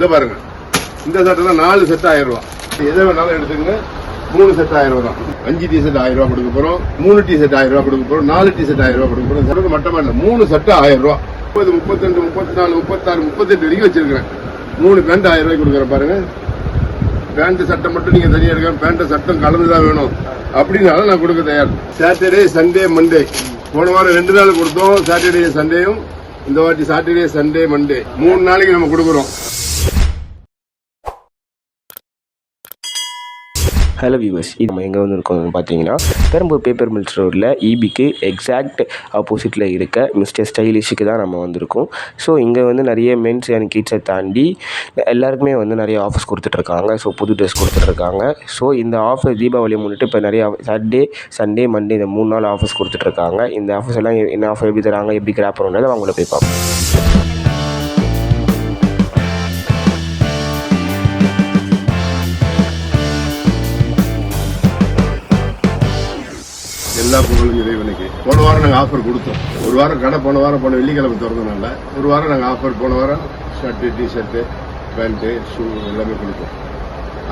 இதை பாருங்க. இந்த சட்டை தான் நாலு செட் ஆயிரம் ரூபா எதை வேணாலும் எடுத்துங்க மூணு செட் ஆயிரம் ரூபா தான். அஞ்சு டி செட் ஆயிரம் ரூபா கொடுக்க போறோம். மூணு டி செட் ஆயிரம் ரூபா கொடுக்க போறோம். நாலு டி செட் ஆயிரம் ரூபா கொடுக்க போறோம் சரக்கு மட்டமா இல்லை மூணு செட் ஆயிரம் ரூபா முப்பது முப்பத்திரெண்டு முப்பத்தி நாலு முப்பத்தாறு முப்பத்தெட்டு வரைக்கும் வச்சிருக்கிறேன். மூணு பேண்ட் ஆயிரம் ரூபாய் கொடுக்குறேன் பாருங்க. பேண்ட் சட்டை மட்டும் நீங்க தனியா இருக்க பேண்ட் சட்டம் கலந்துதான் வேணும். அப்படின்னாலும் நான் கொடுக்க தயார். சாட்டர்டே சண்டே மண்டே போன வாரம் ரெண்டு நாள் கொடுத்தோம். சாட்டர்டே சண்டேயும் இந்த வாட்டி சாட்டர்டே சண்டே மண்டே மூணு நாளைக்கு நம்ம கொடுக்குறோம். ஹலோ வியூவர்ஸ் இது நம்ம எங்கே வந்து இருக்கோம்னு பார்த்தீங்கன்னா பெரம்பூர் பேப்பர் மில்ஸ் ரோட்டில் ஈபிக்கு எக்ஸாக்ட் ஆப்போசிட்டில் இருக்க மிஸ்டர் ஸ்டைலிஷுக்கு தான் நம்ம வந்திருக்கோம். ஸோ இங்கே வந்து நிறைய மென்ஸ் அண்ட் கிட்ஸை தாண்டி எல்லாருக்குமே வந்து நிறைய ஆஃபர்ஸ் கொடுத்துட்ருக்காங்க. ஸோ புது ட்ரெஸ் கொடுத்துட்ருக்காங்க. ஸோ இந்த ஆஃபர் தீபாவளியை முன்னிட்டு இப்போ நிறைய சாட்டர்டே சண்டே மண்டே இந்த மூணு நாள் ஆஃபர்ஸ் கொடுத்துட்ருக்காங்க. இந்த ஆஃபர்ஸ் எல்லாம் என்ன ஆஃபர் எப்படி தராங்க எப்படி கிராப் பண்ணுறது அவங்கள போய் பார்ப்போம். எல்லா பொருளும் இறைவனுக்கு. போன வாரம் நாங்கள் ஆஃபர் கொடுத்தோம். ஒரு வாரம் கடை போன வாரம் போன வெள்ளிக்கிழமை திறந்தனால ஒரு வாரம் நாங்கள் ஆஃபர் போன வாரம் ஷர்ட்டு டிஷர்ட்டு பேண்ட்டு ஷூ எல்லாமே கொடுத்தோம்.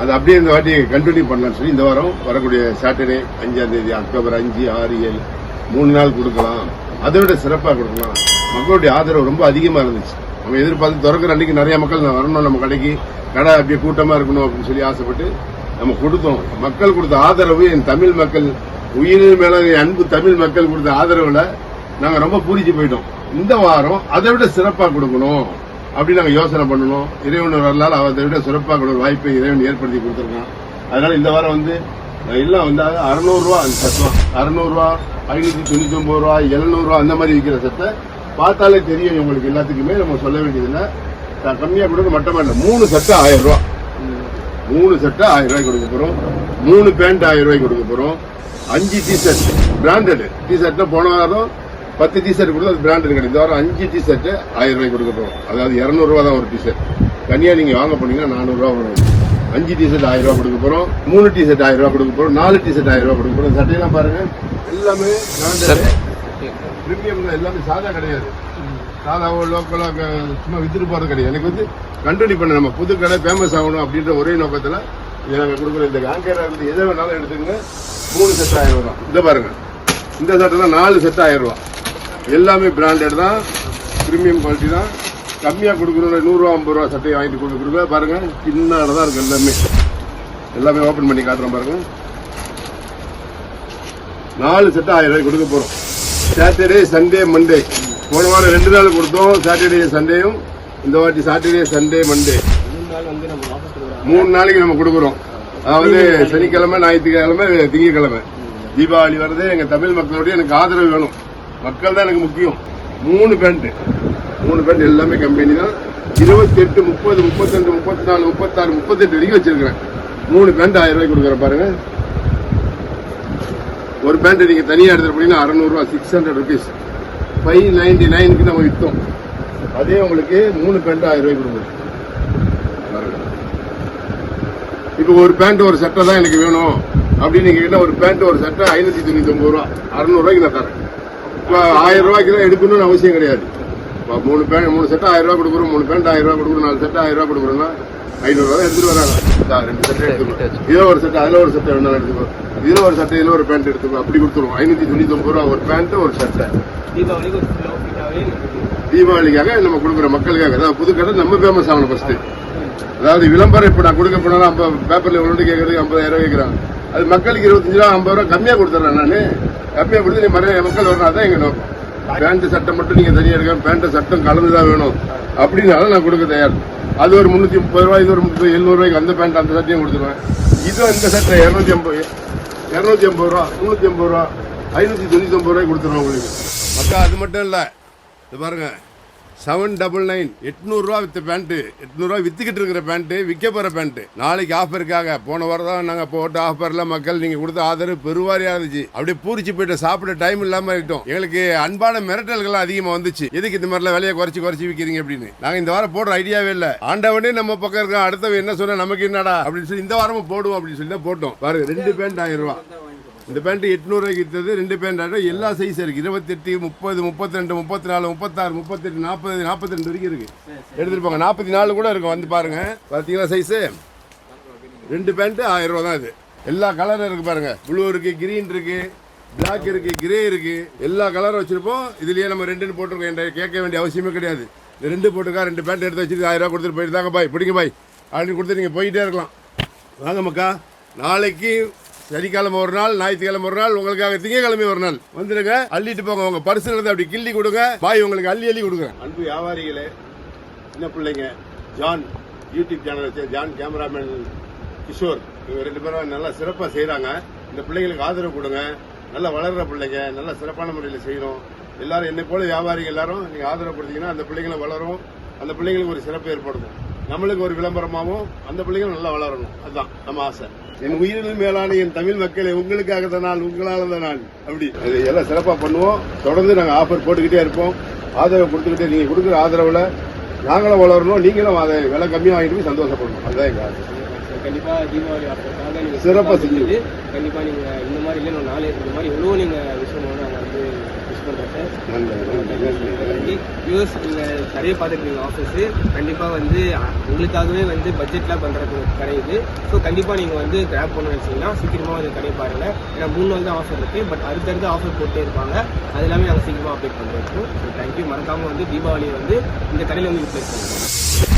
அது அப்படியே இந்த வாட்டி கண்டினியூ பண்ணலாம்னு சொல்லி இந்த வாரம் வரக்கூடிய சாட்டர்டே அஞ்சாம் தேதி அக்டோபர் அஞ்சு ஆறு ஏழு மூணு நாள் கொடுக்கலாம். அதை விட சிறப்பாக கொடுக்கலாம். மக்களுடைய ஆதரவு ரொம்ப அதிகமாக இருந்துச்சு. நம்ம எதிர்பார்த்து திறக்கிற அன்னைக்கு நிறைய மக்கள் நான் வரணும் நம்ம கடைக்கு. கடை அப்படியே கூட்டமாக இருக்கணும் அப்படின்னு சொல்லி ஆசைப்பட்டு நம்ம கொடுத்தோம். மக்கள் கொடுத்த ஆதரவு என் தமிழ் மக்கள் உயிரின் மேல அன்பு தமிழ் மக்கள் கொடுத்த ஆதரவுல நாங்க ரொம்ப பூரிச்சு போயிட்டோம். இந்த வாரம் அதை விட சிறப்பா கொடுக்கணும் அப்படின்னு நாங்க யோசனை பண்ணணும். இறைவன் வரலால் அதை விட சிறப்பா கொடுக்க வாய்ப்பை இறைவன் ஏற்படுத்தி கொடுத்துருக்கான். அதனால இந்த வாரம் வந்து எல்லாம் வந்து அறுநூறுவா அந்த சட்டம் அறுநூறுவா ஐநூற்றி ஐநூத்தி தொண்ணூத்தி ஒன்பது ரூபா எழுநூறுவா அந்த மாதிரி விற்கிற சத்தை பார்த்தாலே தெரியும் உங்களுக்கு எல்லாத்துக்குமே. நம்ம சொல்ல வேண்டியதுன்னா கம்மியா கொடுக்க மட்டமா இல்லை? மூணு சட்டை ஆயிரம் ரூபா. மூணு சட்டை ஆயிரம் ரூபாய்க்கு கொடுக்க போறோம். மூணு பேண்ட் ஆயிரம் ரூபாய்க்கு கொடுக்க போறோம். அஞ்சு டிஷர்ட் பிராண்டட் டிஷர்ட்ல போன வாரம் பத்து டிஷர்ட் கொடுத்து அது பிராண்டட் கிடையாது. இந்த வாரம் அஞ்சு டிஷர்ட் ஆயிரம் ரூபாய்க்கு கொடுக்க போறோம். அதாவது இருநூறு ரூபா தான் ஒரு டிஷர்ட் தனியா நீங்க வாங்க போனீங்கன்னா நானூறு ரூபா வரும். அஞ்சு டிஷர்ட் ஆயிரம் ரூபாய் கொடுக்க போறோம். மூணு டிஷர்ட் ஆயிரம் ரூபாய் கொடுக்க போறோம். நாலு டிஷர்ட் ஆயிரம் ரூபாய் கொடுக்க போறோம். சட்டையெல்லாம் பாருங்க. எல்லாமே பிரீமியம் எல்லாமே சாதா கிடையாது. சாதாவோ லோக்கலாக சும்மா வித்துட்டு போறது கிடையாது. எனக்கு வந்து கண்டினியூ பண்ண நம்ம புது கடை ஃபேமஸ் ஆகணும் அப்படின்ற ஒரே நோக்கத்தில் இதை நாங்கள் கொடுக்குற இந்த காங்கேரா இருந்து எதை வேணாலும் எடுத்துங்க மூணு செட் ஆயிரம் ரூபா இந்த பாருங்க. இந்த சட்டை தான் நாலு செட் ஆயிரம் ரூபா எல்லாமே பிராண்டட் தான். ப்ரீமியம் குவாலிட்டி தான். கம்மியாக கொடுக்கணும் நூறுரூவா ஐம்பது ரூபா சட்டையை வாங்கிட்டு கொடுக்குறோங்க பாருங்க சின்னால தான் இருக்கு எல்லாமே. எல்லாமே ஓப்பன் பண்ணி காட்டுறோம் பாருங்க. நாலு செட் ஆயிரம் ரூபாய் கொடுக்க போகிறோம் சாட்டர்டே சண்டே மண்டே போன வாரம் ரெண்டு நாள் கொடுத்தோம் சாட்டர்டே சண்டேயும் இந்த வாட்டி சாட்டர்டே சண்டே மண்டே மூணு நாளைக்கு நம்ம கொடுக்குறோம். அதாவது சனிக்கிழமை ஞாயிற்றுக்கிழமை திங்கக்கிழமை. தீபாவளி வர்றது எங்க தமிழ் மக்களுடைய எனக்கு ஆதரவு வேணும். மக்கள் தான் எனக்கு முக்கியம். மூணு பேண்ட் மூணு பேண்ட் எல்லாமே கம்பெனி தான். இருபத்தி எட்டு முப்பது முப்பத்தஞ்சு முப்பத்தி நாலு முப்பத்தாறு முப்பத்தெட்டு வரைக்கும் வச்சிருக்கிறேன். மூணு பேண்ட் ஆயிரம் ரூபாய்க்கு கொடுக்குறேன் பாருங்க. ஒரு பேண்ட் நீங்க தனியாக எடுத்துட்டு போனீங்கன்னா அறநூறுவா six hundred rupees five ninety நைனுக்கு நம்ம விற்றோம் அதே உங்களுக்கு மூணு பேண்ட் ஆயிரம் ரூபாய் கொடுங்க இப்போ ஒரு பேண்ட் ஒரு சட்டை தான் எனக்கு வேணும். அப்படின்னு நீங்க கேட்டா ஒரு பேண்ட் ஒரு சட்டை ஐநூத்தி தொண்ணூத்தி ஒன்பது ரூபா. அறுநூறு நான் தரேன். இப்போ ஆயிரம் ரூபாய்க்கு தான் எடுக்கணும்னு அவசியம் கிடையாது. மூணு பேண்ட் மூணு சட்டை ஆயிரம் ரூபாய் கொடுக்குறோம். மூணு பேண்ட் ஆயிரம் ரூபாய் கொடுக்குறோம். நாலு சட்டை ஆயிரம் ரூபாய் கொடுக்குறோம்னா ஐநூறு ரூபாய் எடுத்துட்டு வராங்க. ரெண்டு சட்டை எடுத்துக்கோ. இதுல ஒரு சட்டை அதுல ஒரு சட்டை வேணாலும் எடுத்துக்கோ. இதுல ஒரு சட்டை இதுல ஒரு பேண்ட் எடுத்துக்கோ. அப்படி கொடுத்துருவோம். ஐநூத்தி தொண்ணூத்தி ஒன்பது ரூபா ஒரு பேண்ட் ஒரு சட்டை தீபாவளிக்காக நம்ம கொடுக்குற மக்களுக்காக. அதாவது புது கடை நம்ம ஃபேமஸ் ஆகணும் ஃபர்ஸ்ட் அதாவது விளம்பரம் இப்ப நான் கொடுக்க போனாலும் ஐம்பது பேப்பர்ல இவ்வளவு கேட்கறதுக்கு ஐம்பதாயிரம் ரூபாய் கேட்கறாங்க அது மக்களுக்கு இருபத்தஞ்சு ரூபா ஐம்பது ரூபா கம்மியா கொடுத்துறேன் நானு. கம்மியா கொடுத்து நீ நிறைய மக்கள் வரணும் அதான் எங்க நோக்கம். பேண்ட் சட்டம் மட்டும் நீங்க தனியா இருக்க பேண்ட் சட்டம் கலந்துதான் வேணும். அப்படின்னாலும் நான் கொடுக்க தயார். அது ஒரு முன்னூத்தி முப்பது ரூபாய் இது ஒரு முப்பது எழுநூறு ரூபாய்க்கு அந்த பேண்ட் அந்த சட்டையும் கொடுத்துருவேன். இதுவும் அந்த சட்டை இரநூத்தி ஐம்பது இரநூத்தி ஐம்பது ரூபா முன்னூத்தி ஐம்பது ரூபா ஐநூத்தி தொண்ணூத்தி ஒன்பது ரூபாய்க்கு கொடுத்துருவோம் உங்களுக்கு. மக்கா அது மட்டும் இல்லை. இது பாருங்க. செவன் டபுள் நைன் எட்நூறுரூவா வித்த பேண்ட்டு எட்நூறுரூவா வித்துக்கிட்டு இருக்கிற பேண்ட்டு விற்க போகிற பேண்ட்டு நாளைக்கு ஆஃபருக்காக போன வாரம் தான் நாங்கள் போட்ட ஆஃபரில் மக்கள் நீங்கள் கொடுத்த ஆதரவு பெருவாரியாக இருந்துச்சு. அப்படியே பூரிச்சு போயிட்டு சாப்பிட டைம் இல்லாமல் ஆகிட்டோம் எங்களுக்கு அன்பான மிரட்டல்கள் அதிகமாக வந்துச்சு. எதுக்கு இந்த மாதிரிலாம் விலையை குறைச்சி குறைச்சி விற்கிறீங்க அப்படின்னு. நாங்கள் இந்த வாரம் போடுற ஐடியாவே இல்லை. ஆண்டவனே நம்ம பக்கம் இருக்கோம் அடுத்தவன் என்ன சொன்னால் நமக்கு என்னடா அப்படின்னு சொல்லி இந்த வாரமும் போடுவோம் அப்படின்னு சொல்லி தான் போட்டோம். பாருங்க ரெண்டு பேண்ட் ஆயிரம் ரூபா. இந்த பேண்ட் எட்நூறுவாய்க்கு விற்றது ரெண்டு பேண்ட் ஆட்டம் எல்லா சைஸ் இருக்கு. இருபத்தெட்டு முப்பது முப்பத்தி ரெண்டு முப்பத்தி நாலு முப்பத்தாறு முப்பத்தெட்டு நாற்பது நாற்பத்தி ரெண்டு வரைக்கும் இருக்கு. எடுத்துட்டு போங்க. நாற்பத்தி நாலு கூட இருக்கும். வந்து பாருங்க. பார்த்தீங்களா சைஸு ரெண்டு பேண்ட் ஆயிரம் ரூபா தான் இது. எல்லா கலரும் இருக்கு பாருங்க. ப்ளூ இருக்கு கிரீன் இருக்கு பிளாக் இருக்கு கிரே இருக்கு. எல்லா கலரும் வச்சிருப்போம். இதுலயே நம்ம ரெண்டுன்னு போட்டிருக்கோம். என்கிட்ட கேட்க வேண்டிய அவசியமே கிடையாது. இந்த ரெண்டு போட்டுக்கா ரெண்டு பேண்ட் எடுத்து வச்சுட்டு ஆயிரம் ரூபா கொடுத்துட்டு போயிட்டு தாங்க பாய். பிடிங்க பாய். அப்படின்னு கொடுத்து நீங்கள் போயிட்டே இருக்கலாம். வாங்க மக்கா. நாளைக்கு சனிக்கிழமை ஒரு நாள் ஞாயிற்றுக்கிழமை ஒரு நாள் உங்களுக்காக திங்கக்கிழமை ஒரு நாள். வந்துடுங்க அள்ளிட்டு போங்க. உங்க பரிசு நடந்து அப்படி கிள்ளி கொடுங்க. பாய் உங்களுக்கு அள்ளி அள்ளி கொடுங்க. அன்பு வியாபாரிகளே சின்ன பிள்ளைங்க ஜான் யூடியூப் சேனல் வச்ச ஜான் கேமராமேன் கிஷோர் இவங்க ரெண்டு பேரும் நல்லா சிறப்பாக செய்கிறாங்க இந்த பிள்ளைங்களுக்கு ஆதரவு கொடுங்க. நல்லா வளர்ற பிள்ளைங்க நல்லா சிறப்பான முறையில் செய்யணும். எல்லாரும் என்னை போல வியாபாரிகள் எல்லாரும் நீங்கள் ஆதரவு கொடுத்தீங்கன்னா அந்த பிள்ளைங்களும் வளரும். அந்த பிள்ளைங்களுக்கு ஒரு சிறப்பு ஏற்படுத்தும். நம்மளுக்கு ஒரு விளம்பரமாகவும் அந்த பிள்ளைங்களும் நல்லா வளரணும். அதுதான் நம்ம ஆசை. என் உயிரினும் மேலான என் தமிழ் மக்களை உங்களுக்காக தான் நான் உங்களால தான் நான் அப்படி. எல்லாம் சிறப்பாக பண்ணுவோம். தொடர்ந்து நாங்கள் ஆஃபர் போட்டுக்கிட்டே இருப்போம். ஆதரவு கொடுத்துக்கிட்டே நீங்கள் கொடுக்குற ஆதரவில் நாங்களும் வளரணும் நீங்களும் அதை விலை கம்மியாக வாங்கிட்டு போய் சந்தோஷப்படணும். அதுதான் எங்கள் ஆசை. கண்டிப்பா தீபாவளி ஆஃபருக்காக நீங்க சிறப்பா செஞ்சீங்க. கண்டிப்பா நீங்க இந்த மாதிரி இல்லை இன்னும் நாளே இந்த மாதிரி எவ்வளோ நீங்க விஷயம் வந்து விஷ் பண்றோம் சார் நன்றி. நன்றி நன்றி யூஎஸ் நீங்க நிறைய பார்த்துருக்கீங்க ஆஃபர்ஸ் கண்டிப்பா வந்து உங்களுக்காகவே வந்து பட்ஜெட்லாம் பண்றது கடை இது. ஸோ கண்டிப்பா நீங்க வந்து கிராப் பண்ண வச்சீங்கன்னா சீக்கிரமா வந்து கடை பாருங்க. ஏன்னா மூணு நாள் தான் ஆஃபர் இருக்கு. பட் அடுத்தடுத்து ஆஃபர் போட்டே இருப்பாங்க. அது எல்லாமே நாங்கள் சீக்கிரமா அப்டேட் பண்ணுறோம் ஸோ தேங்க்யூ மறக்காம வந்து தீபாவளி வந்து இந்த கடையில் வந்து யூஸ் பண்ணுங்க.